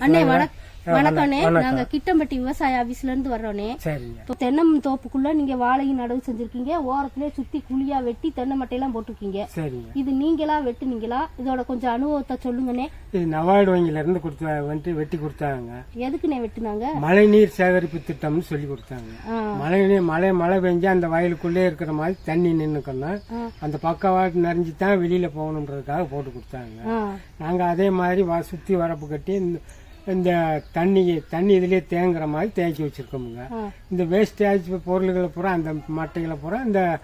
અને વણક வணக்கம்ண்ணே. வணக்கம். நாங்க கிட்டம்பட்டி விவசாய ஆபீஸ்ல இருந்து இப்போ தென்னம் தோப்புக்குள்ள நீங்க வாழையும் நடவு செஞ்சிருக்கீங்க. ஓரத்திலே சுத்தி குழியா வெட்டி தென்னை மட்டையெல்லாம் போட்டிருக்கீங்க. இது நீங்களா வெட்டுனீங்களா? இதோட கொஞ்சம் அனுபவத்தை சொல்லுங்கண்ணே. இது நவார்டு வங்கியில இருந்து கொடுத்து வந்துட்டு வெட்டி கொடுத்தாங்க. எதுக்குண்ணே வெட்டுனாங்க? மழைநீர் சேகரிப்பு திட்டம்னு சொல்லி கொடுத்தாங்க. மழை நீர் மழை மழை பெஞ்சா அந்த வயலுக்குள்ளே இருக்கிற மாதிரி தண்ணி நின்னுக்கணும். அந்த பக்கவாட்டு நிறைஞ்சு தான் வெளியில போகணுன்றதுக்காக போட்டு கொடுத்தாங்க. நாங்க அதே மாதிரி வ- சுத்தி வரப்பு கட்டி இந்த- தண்ணி தண்ணி இதுலயே தேங்குற மாதிரி தேக்கி வச்சிருக்கோமுங்க. இந்த வேஸ்டேஜ் பொருள்களை பூரா அந்த மட்டைகளை பூரா இந்த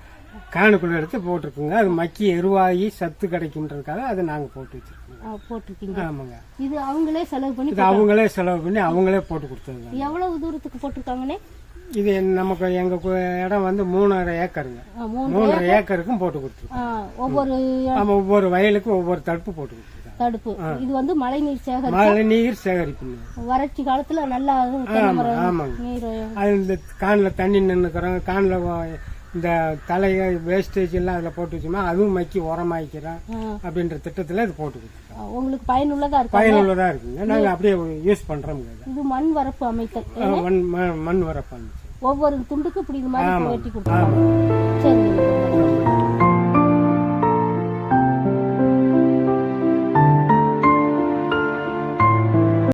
காணுக்குள்ள எடுத்து போட்டிருக்குங்க. அது மக்கி எருவாகி சத்து கிடைக்கும்ன்றதுக்காக அதை நாங்க போட்டு வச்சிருக்கோங்க. ஆ, போட்டிருக்கீங்க. ஆமாங்க. இது அவங்களே செலவு பண்ணி இது அவங்களே செலவு பண்ணி அவங்களே போட்டு கொடுத்ததுங்க எவ்வளவு தூரத்துக்கு போட்டிருக்காங்கண்ணே? இது நமக்கு எங்க இடம் வந்து மூணரை ஏக்கருங்க. மூணரை ஏக்கருக்கும் போட்டு கொடுத்துருக்கோம். ஒவ்வொரு ஒவ்வொரு வயலுக்கும் ஒவ்வொரு தடுப்பு போட்டு கொடுத்துருக்காங்க தடுப்பு. இது வந்து மழை நீர் சேகரி மழை நீர் சேகரிப்புங்க வறட்சி காலத்துல நல்லா நீர் இந்த காணில் தண்ணி நின்றுக்கிறோம் காணில் இந்த தலைய வேஸ்டேஜ் எல்லாம் அதில் போட்டு வச்சோம்னா அதுவும் மக்கி உரமாய்க்கிறோம் ஆ, அப்படின்ற திட்டத்தில் இது போட்டு உங்களுக்கு பயனுள்ளதா இருக்கு பயனுள்ளதாக இருக்குங்க. நாங்கள் அப்படியே யூஸ் பண்ணுறோங்க இதை. மண் வரப்பு அமைத்தல். மண் மண் மண் வரப்பாங்க ஒவ்வொரு துண்டுக்கும் இப்படி இது மாதிரி. வெட்டி கொடுப்பாங்க சரி